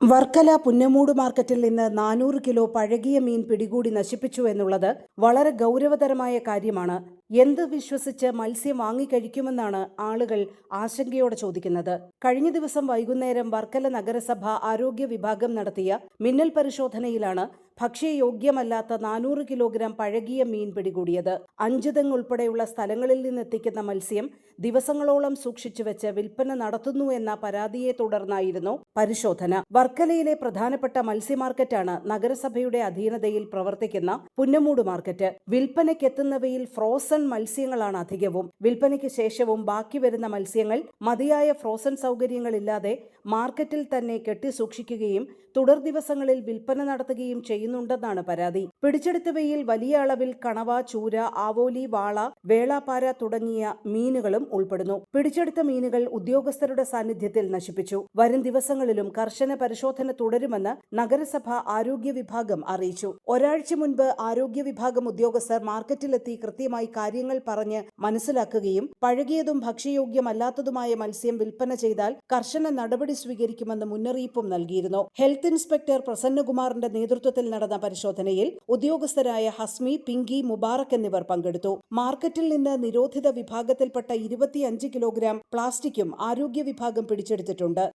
വർക്കല പുന്നമൂട് മാർക്കറ്റിൽ നിന്ന് നാനൂറ് കിലോ പഴകിയ മീൻ പിടികൂടി നശിപ്പിച്ചു എന്നുള്ളത് വളരെ ഗൗരവതരമായ കാര്യമാണ്. എന്ത് വിശ്വസിച്ച് മത്സ്യം വാങ്ങിക്കഴിക്കുമെന്നാണ് ആളുകൾ ആശങ്കയോടെ ചോദിക്കുന്നത്. കഴിഞ്ഞ ദിവസം വൈകുന്നേരം വർക്കല നഗരസഭ ആരോഗ്യ വിഭാഗം നടത്തിയ മിന്നൽ പരിശോധനയിലാണ് ഭക്ഷ്യയോഗ്യമല്ലാത്ത നാനൂറ് കിലോഗ്രാം പഴകിയ മീൻ പിടികൂടിയത്. അഞ്ചുതെങ്ങ് ഉൾപ്പെടെയുള്ള സ്ഥലങ്ങളിൽ നിന്നെത്തിക്കുന്ന മത്സ്യം ദിവസങ്ങളോളം സൂക്ഷിച്ചു വെച്ച് വിൽപ്പന നടത്തുന്നു എന്ന പരാതിയെ തുടർന്നായിരുന്നു പരിശോധന. വർക്കലയിലെ പ്രധാനപ്പെട്ട മത്സ്യ മാർക്കറ്റാണ് നഗരസഭയുടെ അധീനതയിൽ പ്രവർത്തിക്കുന്ന പുന്നമൂട് മാർക്കറ്റ്. വിൽപ്പനയ്ക്കെത്തുന്നവയിൽ ഫ്രോസൺ മത്സ്യങ്ങളാണ് അധികവും. വിൽപ്പനയ്ക്ക് ശേഷവും ബാക്കി വരുന്ന മത്സ്യങ്ങൾ മതിയായ ഫ്രോസൺ സൗകര്യങ്ങളില്ലാതെ മാർക്കറ്റിൽ തന്നെ കെട്ടി സൂക്ഷിക്കുകയും തുടർ ദിവസങ്ങളിൽ വിൽപ്പന നടത്തുകയും ചെയ്യുന്നുണ്ടെന്നാണ് പരാതി. പിടിച്ചെടുത്തവയിൽ വലിയ അളവിൽ കണവ ചൂര ആവോലി വാള വേളാപ്പാര തുടങ്ങിയ മീനുകളും ഉൾപ്പെടുന്നു. പിടിച്ചെടുത്ത മീനുകൾ ഉദ്യോഗസ്ഥരുടെ സാന്നിധ്യത്തിൽ നശിപ്പിച്ചു. വരും ദിവസങ്ങളിലും കർശന പരിശോധന തുടരുമെന്ന് നഗരസഭ ആരോഗ്യ വിഭാഗം അറിയിച്ചു. ഒരാഴ്ച മുൻപ് ആരോഗ്യ വിഭാഗം ഉദ്യോഗസ്ഥർ മാർക്കറ്റിലെത്തി കൃത്യമായി കാര്യങ്ങൾ പറഞ്ഞ് മനസ്സിലാക്കുകയും പഴകിയതും ഭക്ഷ്യയോഗ്യമല്ലാത്തതുമായ മത്സ്യം വിൽപ്പന ചെയ്താൽ കർശന നടപടി സ്വീകരിക്കുമെന്ന് മുന്നറിയിപ്പും നൽകിയിരുന്നു. ഹെൽത്ത് ഇൻസ്പെക്ടർ പ്രസന്നകുമാറിന്റെ നേതൃത്വത്തിൽ നടന്ന പരിശോധനയിൽ ഉദ്യോഗസ്ഥരായ ഹസ്മി പിങ്കി മുബാറക് എന്നിവർ പങ്കെടുത്തു. മാർക്കറ്റിൽ നിന്ന് നിരോധിത വിഭാഗത്തിൽപ്പെട്ട ഇരുപത്തിയഞ്ച് കിലോഗ്രാം പ്ലാസ്റ്റിക്കും ആരോഗ്യ വിഭാഗം പിടിച്ചെടുത്തിട്ടുണ്ട്.